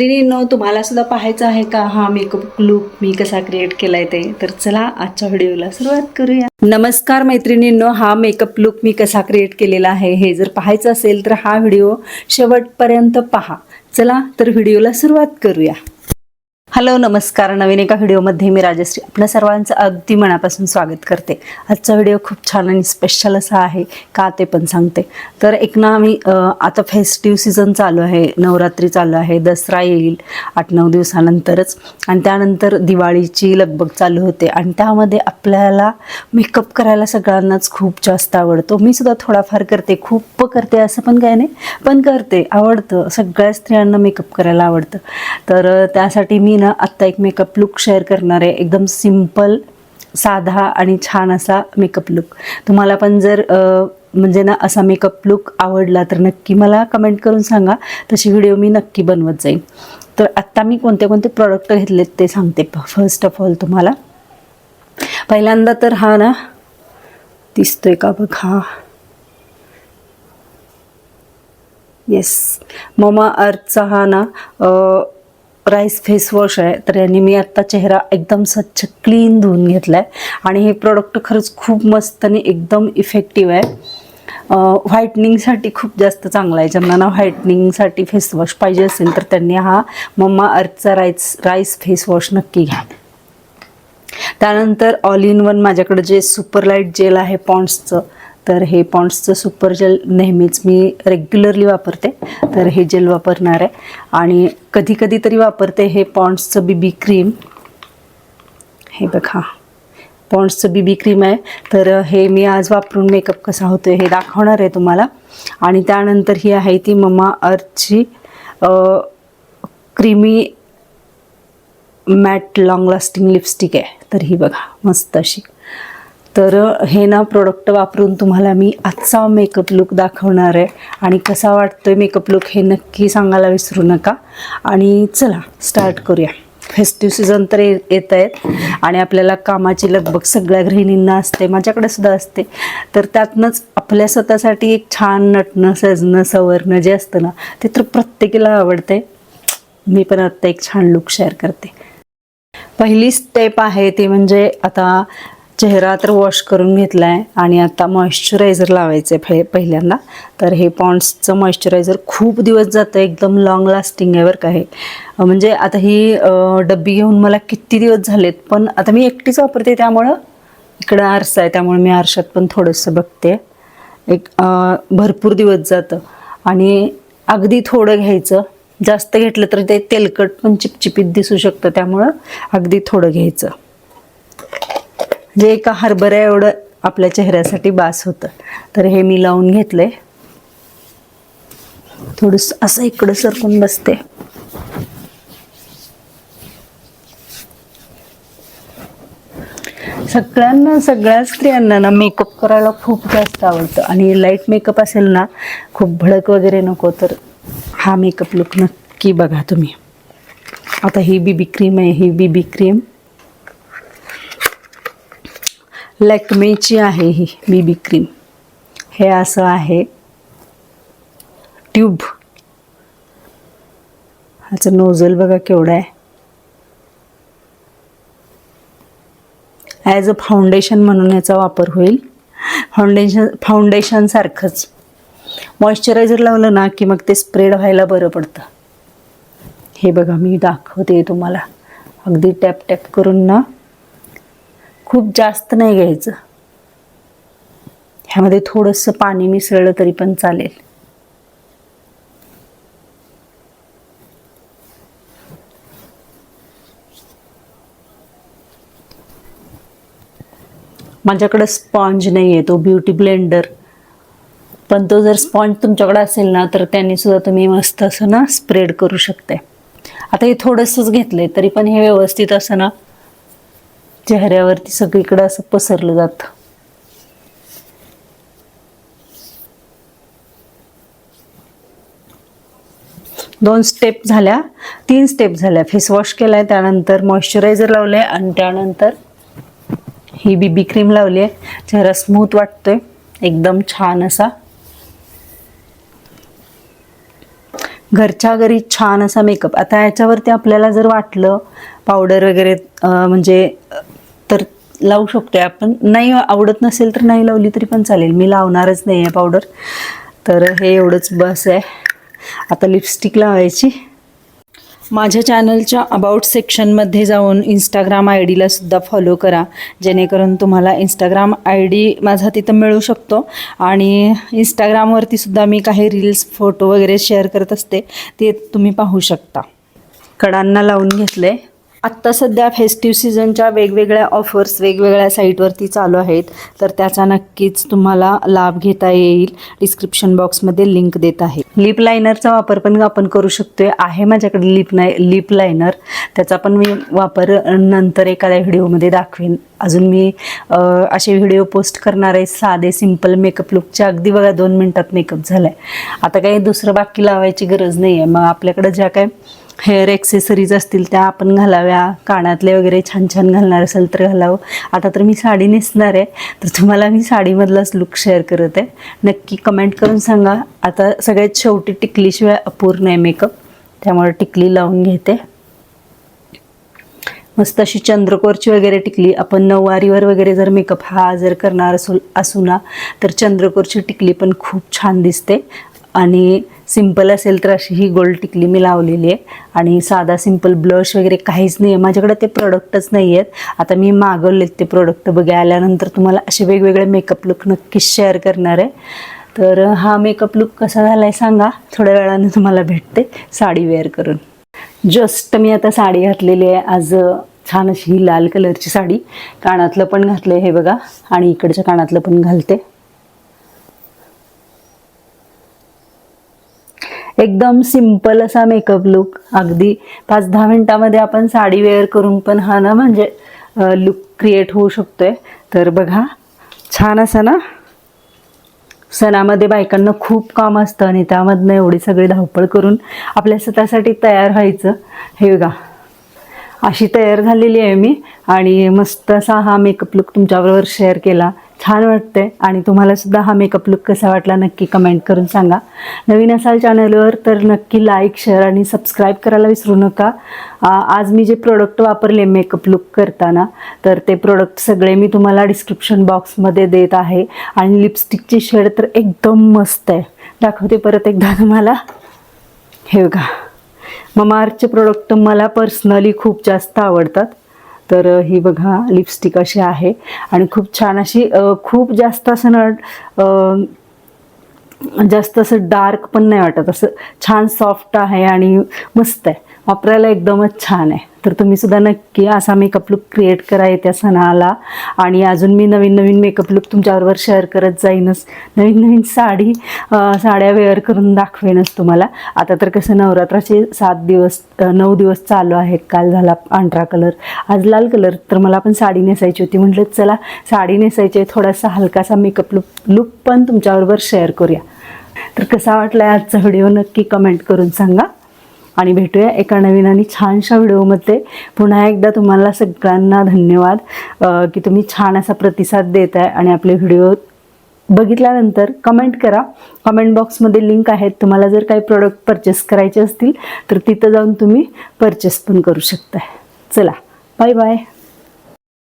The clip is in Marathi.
मैत्रिणींनो तुम्हाला सुद्धा पाहायचं आहे का? हा मेकअप लुक मी कसा क्रिएट केलाय ते. तर चला आजच्या व्हिडिओला सुरुवात करूया. नमस्कार मैत्रिणींनो हा मेकअप लुक मी कसा क्रिएट केलेला आहे हे जर पाहायचं असेल तर हा व्हिडिओ शेवटपर्यंत पहा. चला तर व्हिडिओला सुरुवात करूया. हॅलो नमस्कार. नवीन एका व्हिडिओमध्ये मी राजश्री. आपल्या सर्वांचं अगदी मनापासून स्वागत करते. आजचा व्हिडिओ खूप छान आणि स्पेशल असा आहे. का ते पण सांगते. तर एक ना आम्ही आता फेस्टिव्ह सीझन चालू आहे. नवरात्री चालू आहे. दसरा येईल आठ नऊ दिवसानंतरच. आणि त्यानंतर दिवाळीची लगबग चालू होते. आणि त्यामध्ये आपल्याला मेकअप करायला सगळ्यांनाच खूप जास्त आवडतो. मी सुद्धा थोडाफार करते. खूप करते असं पण काय नाही. पण करते. आवडतं. सगळ्या स्त्रियांना मेकअप करायला आवडतं. तर त्यासाठी मी ना आत्ता एक मेकअप लुक शेअर करणार आहे. एकदम सिंपल साधा आणि छान असा मेकअप लुक तुम्हाला पण जर म्हणजे ना असा मेकअप लुक आवडला तर नक्की मला कमेंट करून सांगा. तशी व्हिडिओ मी नक्की बनवत जाईन. तर आत्ता मी कोणते कोणते प्रॉडक्ट घेतलेत ते सांगते. फर्स्ट ऑफ ऑल तुम्हाला. पहिल्यांदा तर हा ना दिसतोय का बघ हा. येस ममा अर्थचा हा ना राईस फेस वॉश आहे. तर यांनी मी आत्ता चेहरा एकदम स्वच्छ क्लीन धुवून घेतला आहे आणि हे प्रोडक्ट खरंच खूप मस्त आणि एकदम इफेक्टिव्ह आहे. व्हाईटनिंगसाठी खूप जास्त चांगला आहे. ज्यांना ना व्हाईटनिंगसाठी फेस वॉश पाहिजे असेल तर त्यांनी हा मम्मा अर्थचा राईस राईस फेस वॉश नक्की घ्या. त्यानंतर ऑल इन वन माझ्याकडे जे सुपर लाइट जेल आहे पॉन्ड्सचं तर हे पॉन्ड्सचं सुपर जेल नेहमीच मी रेग्युलरली वापरते. तर हे जेल वापरणार आहे. आणि कधी कधी तरी वापरते हे पॉन्ड्सचं बीबी क्रीम. हे बघा. पॉन्ड्सचं बी बी क्रीम आहे. तर हे मी आज वापरून मेकअप कसा होतो हे दाखवणार आहे तुम्हाला. आणि त्यानंतर ही आहे ती ममा अर्थची creamy matte long lasting lipstick आहे. तर ही बघा मस्त अशी. तर हे ना प्रोडक्ट वापरून तुम्हाला मी आजचा मेकअप लुक दाखवणार आहे. आणि कसा वाटतोय मेकअप लुक हे नक्की सांगायला विसरू नका. आणि चला स्टार्ट करूया. फेस्टिव्ह सीझन तर ये येत आहेत. आणि आपल्याला कामाची लगबग सगळ्या गृहिणींना असते माझ्याकडे सुद्धा असते. तर त्यातनंच आपल्या स्वतःसाठी एक छान नटणं सजणं सवरणं जे असतं ना ते तर प्रत्येकीला आवडते मी पण आत्ता एक छान लुक शेअर करते. पहिली स्टेप आहे ती म्हणजे आता चेहरा तर वॉश करून घेतला आहे आणि आता मॉइश्चरायझर लावायचं आहे पहि पहिल्यांदा. तर हे पॉन्ड्सचं मॉइश्चरायझर खूप दिवस जातं एकदम लॉंग लास्टिंग आहे बरं का हे. म्हणजे आता ही डब्बी घेऊन मला किती दिवस झालेत पण आता मी एकटीच वापरते त्यामुळं इकडं आरसा आहे त्यामुळे मी आरशात पण थोडंसं बघते. एक भरपूर दिवस जातं. आणि अगदी थोडं घ्यायचं. जास्त घेतलं तर ते तेलकट पण चिपचिपीत दिसू शकतं त्यामुळं अगदी थोडं घ्यायचं. जे एका हरभऱ्या एवढं आपल्या चेहऱ्यासाठी बास होतं. तर हे मी लावून घेतलंय. थोडस असं इकडं सरकून बसते. सगळ्यांना सगळ्या स्त्रियांना ना मेकअप करायला खूप जास्त आवडतं. आणि लाइट मेकअप असेल ना खूप भडक वगैरे नको तर हा मेकअप लुक नक्की बघा तुम्ही. आता ही बीबी क्रीम आहे ही बीबी क्रीम लॅक्मेची आहे ही बीबी क्रीम. हे असं आहे. ट्यूब. ह्याचं नोझल बघा केवढं आहे. ॲज अ फाउंडेशन म्हणून याचा वापर होईल. फाउंडेशन फाउंडेशनसारखंच मॉइश्चरायझर लावलं ना की मग ते स्प्रेड व्हायला बरं पडतं. हे बघा मी दाखवते तुम्हाला. अगदी टॅप टॅप करून ना. खूप जास्त नाही घ्यायचं. ह्यामध्ये थोडंसं पाणी मिसळलं तरी पण चालेल. माझ्याकडे स्पॉन्ज नाही आहे तो ब्युटी ब्लेंडर. पण तो जर स्पॉन्ज तुमच्याकडे असेल ना तर त्यांनी सुद्धा तुम्ही मस्त असं ना स्प्रेड करू शकते आता हे थोडंसंच घेतलंय तरी पण हे व्यवस्थित असं ना चेहऱ्यावरती सगळीकडे असं पसरलं जातं. दोन स्टेप झाल्या. तीन स्टेप झाल्या. फेसवॉश केलाय त्यानंतर मॉइश्चरायझर आहे आणि त्यानंतर ही बीबी क्रीम लावली आहे चेहरा स्मूथ वाटतोय. एकदम छान असा. घरच्या घरी छान असा मेकअप आता याच्यावरती आपल्याला जर वाटलं पावडर वगैरे म्हणजे लावू शकतोय आपण. नाही आवडत नसेल तर नाही लावली तरी पण चालेल. मी लावणारच नाही आहे पावडर तर हे एवढंच बस आहे. आता लिपस्टिक लावायची. माझ्या चॅनलच्या अबाउट सेक्शनमध्ये जाऊन इंस्टाग्राम आय डीला सुद्धा फॉलो करा. जेणेकरून तुम्हाला इंस्टाग्राम आय डी माझा तिथं मिळू शकतो. आणि इंस्टाग्रामवरती सुद्धा मी काही रील्स फोटो वगैरे शेअर करत असते. ते तुम्ही पाहू शकता. कडांना लावून घेतले आत्ता सध्या फेस्टिव्ह सीझनच्या वेगवेगळ्या ऑफर्स वेगवेगळ्या साईटवरती चालू आहेत. तर त्याचा नक्कीच तुम्हाला लाभ घेता येईल. डिस्क्रिप्शन बॉक्समध्ये लिंक देत आहे. लिप लायनरचा वापर पण आपण करू शकतोय. आहे माझ्याकडे लिप नाय लिप लायनर त्याचा पण मी वापर नंतर एखाद्या व्हिडिओमध्ये दाखवेन. अजून मी असे व्हिडिओ पोस्ट करणार आहे. साधे सिंपल मेकअप लुकच्या अगदी बघा दोन मिनटात मेकअप झाला आहे आता काही दुसरं बाकी लावायची गरज नाही आहे मग आपल्याकडं ज्या काय हेअर ॲक्सेसरीज असतील त्या आपण घालाव्या. कानातले वगैरे छान छान घालणार असेल तर घालावं. आता तर मी साडी नेसणार आहे तर तुम्हाला मी साडीमधलाच लुक शेअर करत आहे. नक्की कमेंट करून सांगा. आता सगळ्यात शेवटी टिकलीशिवाय अपूर्ण आहे मेकअप त्यामुळे टिकली लावून घेते. मस्त अशी चंद्रकोरची वगैरे टिकली. आपण नऊवारीवर वगैरे जर मेकअप हा जर करणार असू असू ना तर चंद्रकोरची टिकली पण खूप छान दिसते. आणि सिंपल असेल तर अशी ही गोल्ड टिकली मी लावलेली आहे. आणि साधा सिंपल ब्लश वगैरे काहीच नाही आहे माझ्याकडे ते प्रोडक्टच नाही आहेत आता मी मागवलेत ते प्रोडक्ट बघा आल्यानंतर तुम्हाला असे वेगवेगळे मेकअप लुक नक्कीच शेअर करणार आहे. तर हा मेकअप लुक कसा झाला आहे सांगा. थोड्या वेळाने तुम्हाला भेटते. साडी वेअर करून. जस्ट मी आता साडी घातलेली आहे. आज छान अशी ही लाल कलरची साडी. कानातलं पण घातलं हे बघा. आणि इकडच्या कानातलं पण घालते. एकदम सिंपल असा मेकअप लुक अगदी पाच दहा मिनटामध्ये आपण साडी वेअर करून पण हा ना म्हणजे लुक क्रिएट होऊ शकतोय. तर बघा छान असा ना? सणामध्ये बायकांना खूप काम असतं आणि त्यामधनं एवढी सगळी धावपळ करून आपल्या स्वतःसाठी तयार व्हायचं. हे बघा अशी तयार झालेली आहे मी आणि मस्त असा हा मेकअप लुक तुमच्याबरोबर शेअर केला. छान वाटते आणि तुम्हाला सुद्धा हा मेकअप लुक कसा वाटला नक्की कमेंट करून सांगा. नवीन असाल चॅनलवर तर नक्की लाईक शेअर आणि सबस्क्राईब करायला विसरू नका. आज मी जे प्रोडक्ट वापरले मेकअप लुक करताना तर ते प्रोडक्ट सगळे मी तुम्हाला डिस्क्रिप्शन बॉक्समध्ये देत आहे. आणि लिपस्टिकची शेड तर एकदम मस्त आहे. दाखवते परत एकदा तुम्हाला. हे बघा. ममाअर्थचे प्रोडक्ट मला पर्सनली खूप जास्त आवडतात. तर ही बघा लिपस्टिक अशी आहे आणि खूप छान अशी खूप जास्त असं ना जास्त असं डार्क पण नाही वाटत. असं छान सॉफ्ट आहे आणि मस्त आहे. वापरायला एकदमच छान आहे. तर तुम्ही सुद्धा नक्की असा मेकअप लुक क्रिएट करा येत्या सणाला. आणि अजून मी नवीन नवीन मेकअप लुक तुमच्याबरोबर शेअर करत जाईनच. नवीन नवीन साडी साड्या वेअर करून दाखवेनच तुम्हाला. आता तर कसं नवरात्राचे सात दिवस नऊ दिवस चालू आहेत. काल झाला पांढरा कलर आज लाल कलर तर मला पण साडी नेसायची होती. म्हटलं चला साडी नेसायची आहे. थोडासा हलकासा मेकअप लुक लुक पण तुमच्याबरोबर शेअर करूया. तर कसा वाटला आजचा व्हिडिओ नक्की कमेंट करून सांगा. आणि भेटूया एका नवीन आणि छानशा व्हिडिओमध्ये. पुन्हा एकदा तुम्हाला सगळ्यांना धन्यवाद की तुम्ही छान असा प्रतिसाद देत आहे आणि आपले व्हिडिओ बघितल्यानंतर कमेंट करा. कमेंट बॉक्समध्ये लिंक आहेत तुम्हाला जर काही प्रोडक्ट परचेस करायचे असतील तर तिथं जाऊन तुम्ही परचेस पण करू शकताय. चला बाय बाय.